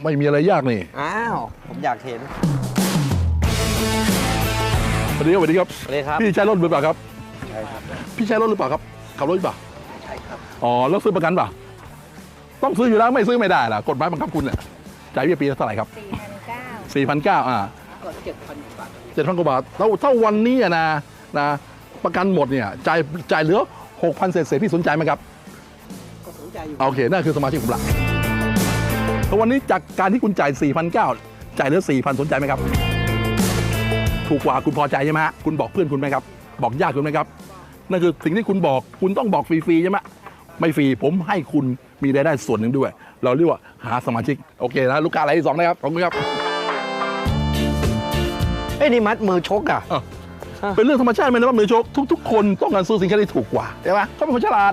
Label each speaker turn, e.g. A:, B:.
A: ไม่มีอะไรยากนี่
B: อ้าว ผมอยากเห็น
A: สวัสดีครับสวัสดีครับ
B: เลยครับ
A: พี่ใช้รถหรือเปล่าครับ
B: ใช่ครับ
A: พี่ใช้รถหรือเปล่าครับ ขับรถหรือเปล่า
B: ใช่ครับ
A: อ๋อ แล้วซื้อประกันเปล่า ต้องซื้ออยู่แล้วไม่ซื้อไม่ได้ล่ะ กฎหมายบังคับคุณเนี่ยจ่ายเบี้ยปีละเท่าไหร่ครับ
C: สี่พันเก้า
A: 4 9 0 0อ่า
B: ก็เจ็ดพันบาท
A: เจ็ดพันกว่าบาทถ้าถ้าวันนี้อะนะนะ ประกันหมดเนี่ยจ่ายจ่ายเหลือ6,000เศษเศษพี่สนใจไหมครับ
B: ก็สนใจอยู่
A: โอเค นั่นคือสมาชิกผมละ ถ้าวันนี้จากการที่คุณจ่าย4,900จ่ายเหลือ4,000สนใจไหมครับ ถูกกว่าคุณพอใจใช่ไหมฮะคุณบอกเพื่อนคุณไหมครับ บอกญาติคุณไหมครับ นั่นคือสิ่งที่คุณบอกคุณต้องบอกฟรีๆใช่ไหมไม่ฟรีผมให้คุณมีรายได้ส่วนหนึ่งด้วย เราเรียกว่าหาสมาชิกโอเคนะลูกค้ารายที่สองนะครับขอบคุณครับ
B: เอ้ยนี่มัดมือชกอะ
A: อะ เป็นเรื่องธรรมชาติไหมนะว่ามือโชคทุก ๆ คนต้องการซื้อสินค้าที่ถูกกว่าใช่ไหมเขาเป็นคนฉลาด